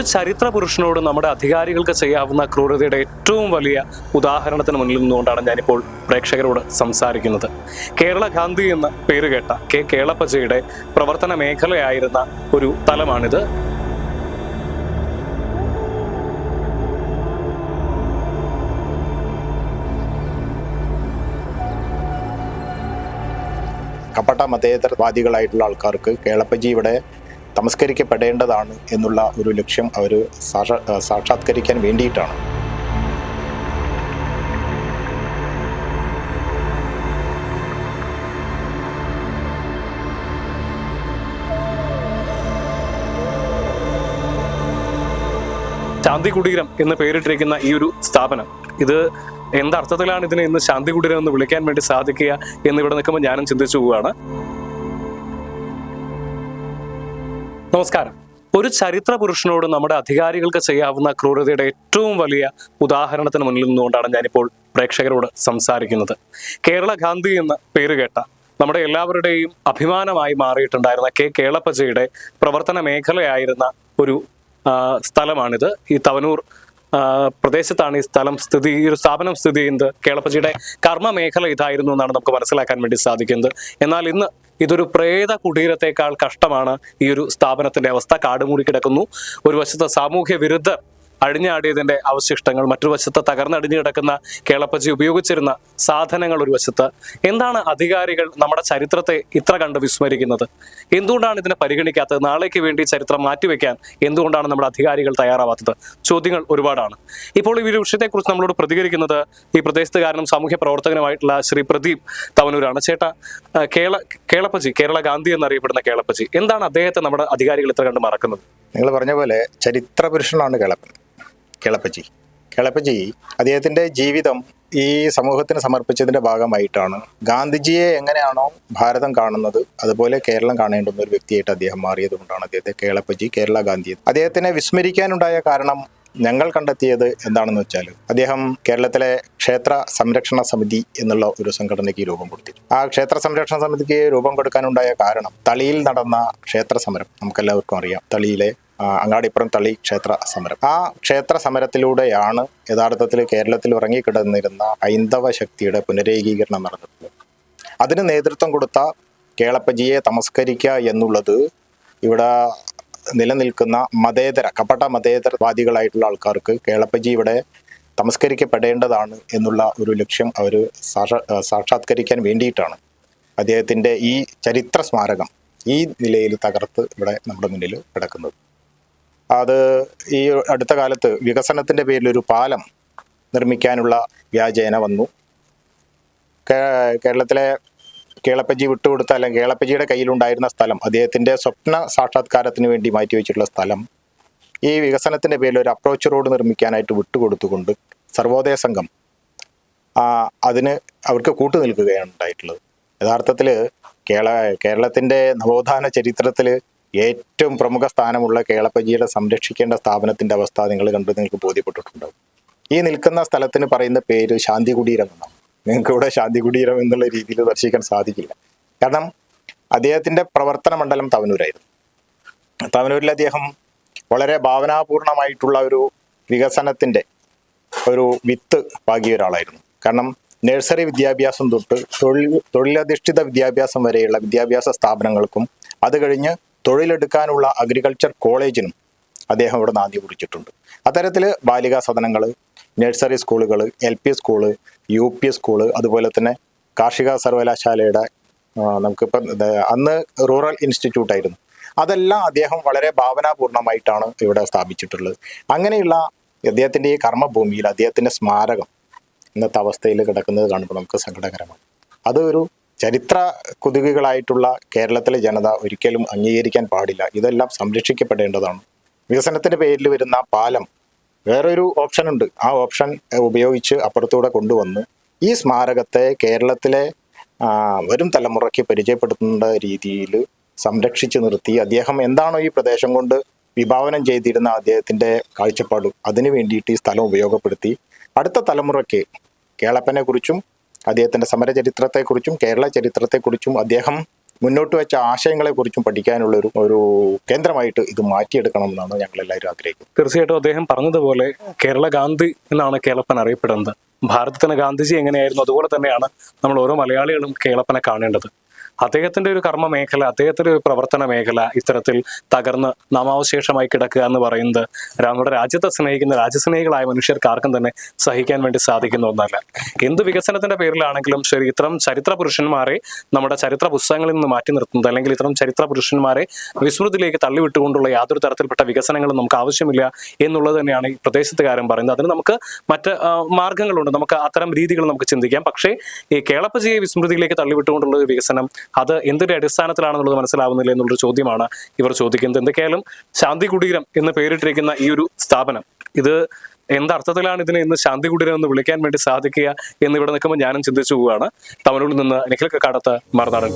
ഒരു ചരിത്ര പുരുഷനോട് നമ്മുടെ അധികാരികൾക്ക് ചെയ്യാവുന്ന ക്രൂരതയുടെ ഏറ്റവും വലിയ ഉദാഹരണത്തിന് മുന്നിൽ നിന്നുകൊണ്ടാണ് ഞാനിപ്പോൾ പ്രേക്ഷകരോട് സംസാരിക്കുന്നത്. കേരള ഗാന്ധി എന്ന പേര് കേട്ട കെ കേളപ്പജയുടെ പ്രവർത്തന മേഖലയായിരുന്ന ഒരു തലമാണിത്. കപട മതേതരവാദികളായിട്ടുള്ള ആൾക്കാർക്ക് കേളപ്പജി ഇവിടെ തമസ്കരിക്കപ്പെടേണ്ടതാണ് എന്നുള്ള ഒരു ലക്ഷ്യം അവർ സാക്ഷാത്കരിക്കാൻ വേണ്ടിയിട്ടാണ്. ശാന്തി കുടീരം എന്ന് പേരിട്ടിരിക്കുന്ന ഈ ഒരു സ്ഥാപനം ഇത് എന്തർത്ഥത്തിലാണ് ഇതിനെ ഇന്ന് ശാന്തി കുടീരം എന്ന് വിളിക്കാൻ വേണ്ടി സാധിക്കുക എന്ന് ഇവിടെ നിൽക്കുമ്പോൾ ഞാനും ചിന്തിച്ചു പോവുകയാണ്. നമസ്കാരം. ഒരു ചരിത്ര പുരുഷനോട് നമ്മുടെ അധികാരികൾക്ക് ചെയ്യാവുന്ന ക്രൂരതയുടെ ഏറ്റവും വലിയ ഉദാഹരണത്തിന് മുന്നിൽ നിന്നുകൊണ്ടാണ് ഞാനിപ്പോൾ പ്രേക്ഷകരോട് സംസാരിക്കുന്നത്. കേരള ഗാന്ധി എന്ന പേര് കേട്ട നമ്മുടെ എല്ലാവരുടെയും അഭിമാനമായി മാറിയിട്ടുണ്ടായിരുന്ന കെ കേളപ്പജയുടെ പ്രവർത്തന മേഖലയായിരുന്ന ഒരു സ്ഥലമാണിത്. ഈ തവനൂർ പ്രദേശത്താണ് ഈ സ്ഥലം സ്ഥിതി ഈ ഒരു സ്ഥാപനം സ്ഥിതി ചെയ്യുന്നത്. കേളപ്പജിയുടെ കർമ്മ മേഖല ഇതായിരുന്നു എന്നാണ് നമുക്ക് മനസ്സിലാക്കാൻ വേണ്ടി സാധിക്കുന്നത്. എന്നാൽ ഇന്ന് ഇതൊരു പ്രേത കുടീരത്തെക്കാൾ കഷ്ടമാണ് ഈ ഒരു സ്ഥാപനത്തിന്റെ അവസ്ഥ. കാടുമൂടി കിടക്കുന്നു. ഒരു വശത്ത് സാമൂഹ്യ വിരുദ്ധർ അഴിഞ്ഞാടിയതിന്റെ അവശിഷ്ടങ്ങൾ മറ്റൊരു വശത്ത് തകർന്നടിഞ്ഞു കിടക്കുന്ന കേളപ്പജി ഉപയോഗിച്ചിരുന്ന സാധനങ്ങൾ ഒരു വശത്ത്. എന്താണ് അധികാരികൾ നമ്മുടെ ചരിത്രത്തെ ഇത്ര കണ്ട് വിസ്മരിക്കുന്നത്? എന്തുകൊണ്ടാണ് ഇതിനെ പരിഗണിക്കാത്തത്? നാളേക്ക് വേണ്ടി ചരിത്രം മാറ്റിവെക്കാൻ എന്തുകൊണ്ടാണ് നമ്മുടെ അധികാരികൾ തയ്യാറാവാത്തത്? ചോദ്യങ്ങൾ ഒരുപാടാണ്. ഇപ്പോൾ ഈ ഒരു വിഷയത്തെക്കുറിച്ച് നമ്മളോട് പ്രതികരിക്കുന്നത് ഈ പ്രദേശത്തുകാരനും സാമൂഹ്യ പ്രവർത്തകനുമായിട്ടുള്ള ശ്രീ പ്രദീപ് തവനൂരാണ്. ചേട്ടാ കേള കേളപ്പജി കേരള ഗാന്ധി എന്നറിയപ്പെടുന്ന കേളപ്പജി എന്താണ് അദ്ദേഹത്തെ നമ്മുടെ അധികാരികൾ ഇത്ര കണ്ട് മറക്കുന്നത്? നിങ്ങൾ പറഞ്ഞ പോലെ ചരിത്ര പുരുഷനാണ് കേളപ്പൻ. കേളപ്പജി കിളപ്പച്ചി അദ്ദേഹത്തിന്റെ ജീവിതം ഈ സമൂഹത്തിന് സമർപ്പിച്ചതിന്റെ ഭാഗമായിട്ടാണ്. ഗാന്ധിജിയെ എങ്ങനെയാണോ ഭാരതം കാണുന്നത് അതുപോലെ കേരളം കാണേണ്ടുന്ന ഒരു വ്യക്തിയായിട്ട് അദ്ദേഹം മാറിയതുകൊണ്ടാണ് അദ്ദേഹത്തെ കേളപ്പജി കേരള ഗാന്ധി. അദ്ദേഹത്തിനെ വിസ്മരിക്കാനുണ്ടായ കാരണം ഞങ്ങൾ കണ്ടെത്തിയത് എന്താണെന്ന് വെച്ചാൽ അദ്ദേഹം കേരളത്തിലെ ക്ഷേത്ര സംരക്ഷണ സമിതി എന്നുള്ള ഒരു സംഘടനയ്ക്ക് രൂപം കൊടുത്തു ആ ക്ഷേത്ര സംരക്ഷണ സമിതിക്ക് രൂപം കൊടുക്കാനുണ്ടായ കാരണം തളിയിൽ നടന്ന ക്ഷേത്ര സമരം. നമുക്കെല്ലാവർക്കും അറിയാം തളിയിലെ അങ്ങാടിപ്പുറം തള്ളി ക്ഷേത്ര സമരം. ആ ക്ഷേത്ര സമരത്തിലൂടെയാണ് യഥാർത്ഥത്തിൽ കേരളത്തിൽ ഉറങ്ങിക്കിടന്നിരുന്ന ഹൈന്ദവ ശക്തിയുടെ പുനരേകീകരണം നടന്നിട്ടുള്ളത് അതിന് നേതൃത്വം കൊടുത്ത കേളപ്പജിയെ തമസ്കരിക്കുക എന്നുള്ളത് ഇവിടെ നിലനിൽക്കുന്ന മതേതര കപട മതേതരവാദികളായിട്ടുള്ള ആൾക്കാർക്ക് കേളപ്പജി ഇവിടെ തമസ്കരിക്കപ്പെടേണ്ടതാണ് എന്നുള്ള ഒരു ലക്ഷ്യം അവർ സാക്ഷാത്കരിക്കാൻ വേണ്ടിയിട്ടാണ്. അദ്ദേഹത്തിന്റെ ഈ ചരിത്ര സ്മാരകം ഈ നിലയിൽ തകർത്ത് ഇവിടെ നമ്മുടെ മുന്നിൽ കിടക്കുന്നത്. അത് ഈ അടുത്ത കാലത്ത് വികസനത്തിന്റെ പേരിൽ ഒരു പാലം നിർമ്മിക്കാനുള്ള വ്യാജേന വന്നു. കേരളത്തിലെ കേളപ്പജി വിട്ടുകൊടുത്ത അല്ലെങ്കിൽ കേളപ്പജിയുടെ കയ്യിലുണ്ടായിരുന്ന സ്ഥലം അദ്ദേഹത്തിന്റെ സ്വപ്ന സാക്ഷാത്കാരത്തിന് വേണ്ടി മാറ്റിവെച്ചിട്ടുള്ള സ്ഥലം ഈ വികസനത്തിന്റെ പേരിൽ ഒരു അപ്രോച്ച് റോഡ് നിർമ്മിക്കാനായിട്ട് വിട്ടുകൊടുത്തുകൊണ്ട് സർവോദയ സംഘം അതിന് അവർക്ക് കൂട്ടു നിൽക്കുകയാണ് ഉണ്ടായിട്ടുള്ളത്. യഥാർത്ഥത്തിൽ കേരള കേരളത്തിന്റെ നവോത്ഥാന ചരിത്രത്തിൽ ഏറ്റവും പ്രമുഖ സ്ഥാനമുള്ള കേളപ്പജിയുടെ സംരക്ഷിക്കേണ്ട സ്ഥാപനത്തിന്റെ അവസ്ഥ നിങ്ങൾ കണ്ട് നിങ്ങൾക്ക് ബോധ്യപ്പെട്ടിട്ടുണ്ടാവും. ഈ നിൽക്കുന്ന സ്ഥലത്തിന് പറയുന്ന പേര് ശാന്തി കുടീരം എന്നാണ് നിങ്ങൾക്ക് ഇവിടെ ശാന്തി കുടീരം എന്നുള്ള രീതിയിൽ ദർശിക്കാൻ സാധിക്കില്ല. കാരണം അദ്ദേഹത്തിന്റെ പ്രവർത്തന മണ്ഡലം തവനൂരായിരുന്നു. തവനൂരിൽ അദ്ദേഹം വളരെ ഭാവനാപൂർണമായിട്ടുള്ള ഒരു വികസനത്തിന്റെ ഒരു വിത്ത് പാകിയ ഒരാളായിരുന്നു. കാരണം നഴ്സറി വിദ്യാഭ്യാസം തൊട്ട് തൊഴിൽ തൊഴിലധിഷ്ഠിത വിദ്യാഭ്യാസം വരെയുള്ള വിദ്യാഭ്യാസ സ്ഥാപനങ്ങൾക്കും അത് കഴിഞ്ഞ് തൊഴിലെടുക്കാനുള്ള അഗ്രികൾച്ചർ കോളേജിനും അദ്ദേഹം ഇവിടെ നാന്ദി കുറിച്ചിട്ടുണ്ട് അത്തരത്തിൽ ബാലികാ സദനങ്ങൾ നഴ്സറി സ്കൂളുകൾ L P school U P school അതുപോലെ തന്നെ കാർഷിക സർവകലാശാലയുടെ നമുക്ക് നമുക്കിപ്പം അന്ന് റൂറൽ ഇൻസ്റ്റിറ്റ്യൂട്ട് ആയിരുന്നു. അതെല്ലാം അദ്ദേഹം വളരെ ഭാവനാപൂർണമായിട്ടാണ് ഇവിടെ സ്ഥാപിച്ചിട്ടുള്ളത്. അങ്ങനെയുള്ള അദ്ദേഹത്തിന്റെ ഈ കർമ്മഭൂമിയിൽ അദ്ദേഹത്തിന്റെ സ്മാരകം ഇന്നത്തെ അവസ്ഥയിൽ കിടക്കുന്നത് കാണുമ്പോൾ നമുക്ക് സങ്കടകരമാണ്. അതൊരു ചരിത്ര കുതുകികളായിട്ടുള്ള കേരളത്തിലെ ജനത ഒരിക്കലും അംഗീകരിക്കാൻ പാടില്ല. ഇതെല്ലാം സംരക്ഷിക്കപ്പെടേണ്ടതാണ്. വികസനത്തിന്റെ പേരിൽ വരുന്ന പാലം വേറൊരു ഓപ്ഷൻ ഉണ്ട്. ആ ഓപ്ഷൻ ഉപയോഗിച്ച് അപ്പുറത്തൂടെ കൊണ്ടുവന്ന് ഈ സ്മാരകത്തെ കേരളത്തിലെ വരും തലമുറയ്ക്ക് പരിചയപ്പെടുത്തുന്ന രീതിയിൽ സംരക്ഷിച്ചു നിർത്തി. അദ്ദേഹം എന്താണോ ഈ പ്രദേശം കൊണ്ട് വിഭാവനം ചെയ്തിരുന്ന അദ്ദേഹത്തിന്റെ കാഴ്ചപ്പാട് അതിനു വേണ്ടിയിട്ട് ഈ സ്ഥലം ഉപയോഗപ്പെടുത്തി. അടുത്ത തലമുറയ്ക്ക് കേളപ്പനെ കുറിച്ചും അദ്ദേഹത്തിന്റെ സമരചരിത്രത്തെക്കുറിച്ചും കേരള ചരിത്രത്തെക്കുറിച്ചും അദ്ദേഹം മുന്നോട്ട് വെച്ച ആശയങ്ങളെക്കുറിച്ചും പഠിക്കാനുള്ള ഒരു ഒരു കേന്ദ്രമായിട്ട് ഇത് മാറ്റിയെടുക്കണം എന്നാണ് ഞങ്ങൾ എല്ലാവരും ആഗ്രഹിക്കുന്നത്. തീർച്ചയായിട്ടും അദ്ദേഹം പറഞ്ഞതുപോലെ കേരള ഗാന്ധി എന്നാണ് കേളപ്പൻ അറിയപ്പെടുന്നത്. ഭാരതത്തിന് ഗാന്ധിജി എങ്ങനെയായിരുന്നു അതുപോലെ തന്നെയാണ് നമ്മൾ ഓരോ മലയാളികളും കേളപ്പനെ കാണേണ്ടത്. അദ്ദേഹത്തിന്റെ ഒരു കർമ്മ മേഖല അദ്ദേഹത്തിന്റെ ഒരു പ്രവർത്തന മേഖല ഇത്തരത്തിൽ തകർന്ന് നാമാവശേഷമായി കിടക്കുക എന്ന് പറയുന്നത് നമ്മുടെ രാജ്യത്തെ സ്നേഹിക്കുന്ന രാജ്യസ്നേഹികളായ മനുഷ്യർക്ക് ആർക്കും തന്നെ സഹിക്കാൻ വേണ്ടി സാധിക്കുന്ന ഒന്നല്ല. എന്ത് വികസനത്തിന്റെ പേരിലാണെങ്കിലും ശരി ഇത്തരം ചരിത്ര പുരുഷന്മാരെ നമ്മുടെ ചരിത്ര പുസ്തകങ്ങളിൽ നിന്ന് മാറ്റി നിർത്തുന്നത് അല്ലെങ്കിൽ ഇത്തരം ചരിത്ര പുരുഷന്മാരെ വിസ്മൃതിയിലേക്ക് തള്ളിവിട്ടുകൊണ്ടുള്ള യാതൊരു തരത്തിൽപ്പെട്ട വികസനങ്ങളും നമുക്ക് ആവശ്യമില്ല എന്നുള്ളത് തന്നെയാണ് ഈ പ്രദേശത്തുകാരൻ പറയുന്നത്. അതിന് നമുക്ക് മറ്റ് മാർഗങ്ങളുണ്ട്. നമുക്ക് അത്തരം രീതികൾ നമുക്ക് ചിന്തിക്കാം. പക്ഷേ ഈ കേളപ്പജിയെ വിസ്മൃതിയിലേക്ക് തള്ളിവിട്ടുകൊണ്ടുള്ള വികസനം അത് എന്തിന്റെ അടിസ്ഥാനത്തിലാണെന്നുള്ളത് മനസ്സിലാവുന്നില്ല എന്നുള്ളൊരു ചോദ്യമാണ് ഇവർ ചോദിക്കുന്നത്. എന്തൊക്കെയായാലും ശാന്തി കുടീരം എന്ന് പേരിട്ടിരിക്കുന്ന ഈ ഒരു സ്ഥാപനം ഇത് എന്തർത്ഥത്തിലാണ് ഇതിനെ ഇന്ന് ശാന്തി കുടീരം എന്ന് വിളിക്കാൻ വേണ്ടി സാധിക്കുക എന്ന് ഇവിടെ നിൽക്കുമ്പോൾ ഞാനും ചിന്തിച്ചു പോവുകയാണ്. തമിഴിൽ നിന്ന് നിഖിൽ കക്കാടത്ത് മറുനാടൻ.